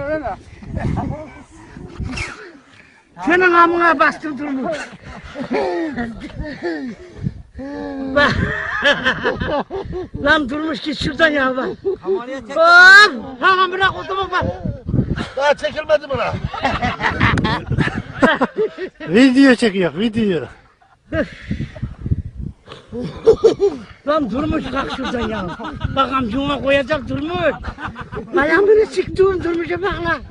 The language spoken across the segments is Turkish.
öyle. Senin amına bastım durmuş. Bak. Lan durmuş git şuradan ya bak. Kameraya tek Hop! Tamam bırak otomu bak. Daha çekilmedi lan? Video çekiyor video. Lan durmuş kalk şuradan ya. Bak amcuna koyacak durmuş. Ayağımını çıktığım durmuşa bak lan.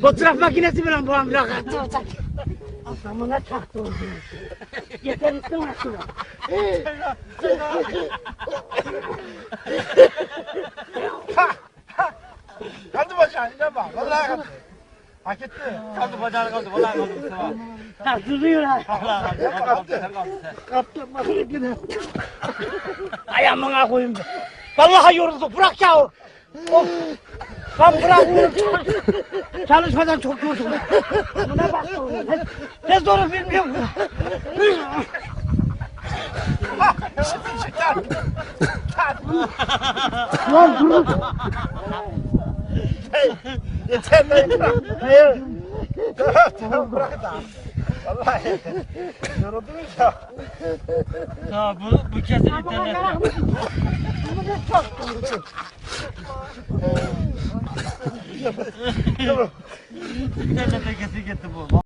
Fotoğraf makinesi mi lan bu amca kalktı. Adamına çaktı oldu. Yeter istemez şuna. Kaldı yine bak. Vallahi kaldı. Hak etti. kaldı bacağını kaldı. Vallahi kaldı Mustafa. Ha duruyor ha. Vallahi kaldı. Kaldı. sen. Kaptım makinesini. Ayağımına koyayım. Vallahi yorulduk bırak ya. Of. Lan bırak. Çalışmadan çok yoruldum. Buna bak. Ne, zoru bilmiyorum. Lan dur. Yeter lan. Hayır. Tamam tamam bırak da. Vallahi. Yoruldunuz ya. Ha bu, bu kesin internette. İnternette kesin gitti bu.